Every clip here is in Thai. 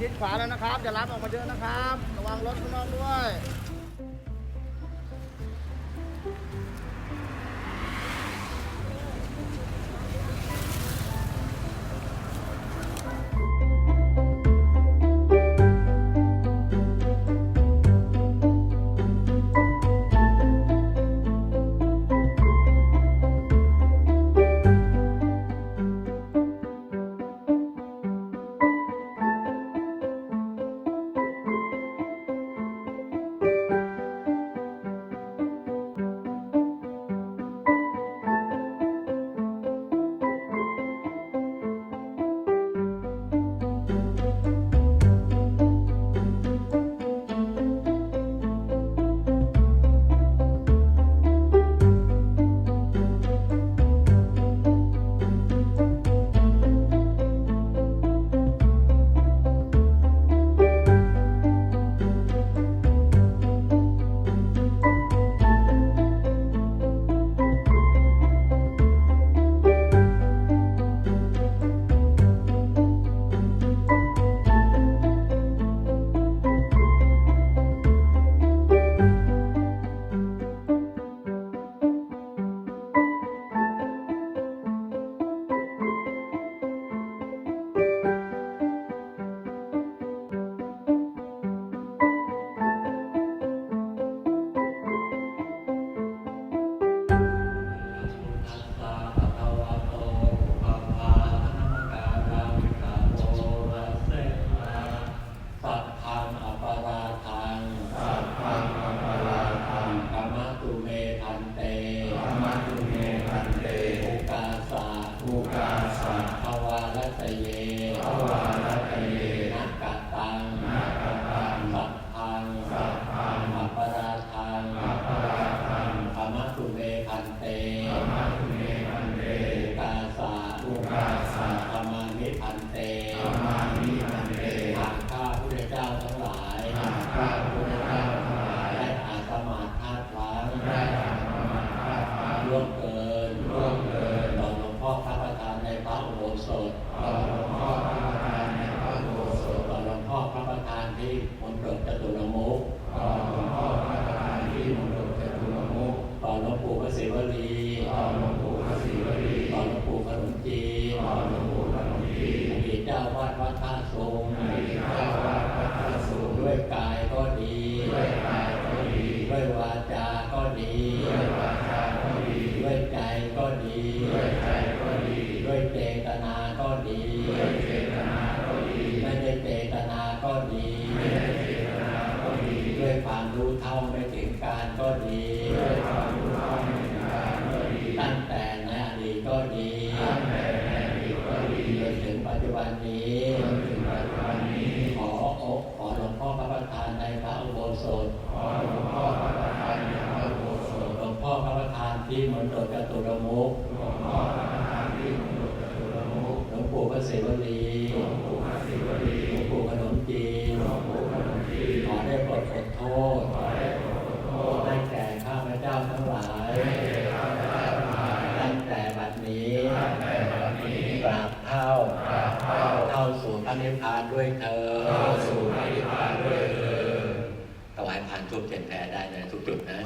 ชิดขวาแล้วนะครับอย่ารับออกมาเยอะนะครับ ระวังรถข้างนอกด้วย Amen. โบสถขอหลวงพ่อพระประธานในพระอุโบสหลวงพ่อพระประธานที่มณฑลกตุรมุขหลวงพ่อพระประธานที่มณฑลกตุรมุขหลวงปู่พระเสวลีหลวงปู่พระเสวลีหลวงปู่ขนมจีนหลวงปู่ขนมจีนขอได้โปรดโทษขอได้โปรดโทษให้แก่ข้าพเจ้าทั้ายให้แก่ข้าพเจ้าทั้ายตั้งแต่บัดนี้ตั้งแต่บัดนี้กราบเท่าเข้าสู่พระนิพพานด้วยเธอเข้าสู่พระนิพพานด้วยเธอายพันธุ์ทุกเจ็ดแผลได้ในทุกจุดนะ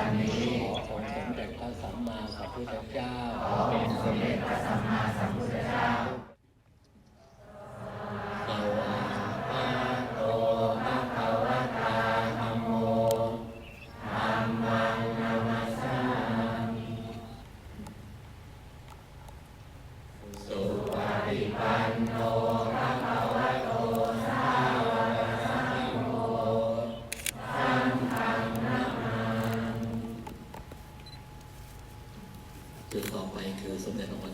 ันนี้ขอผสมเด็จพระสัมมาสัมพุทธเจ้าเป็นสมเด็จพระสัมมาสัมพุทธ and then on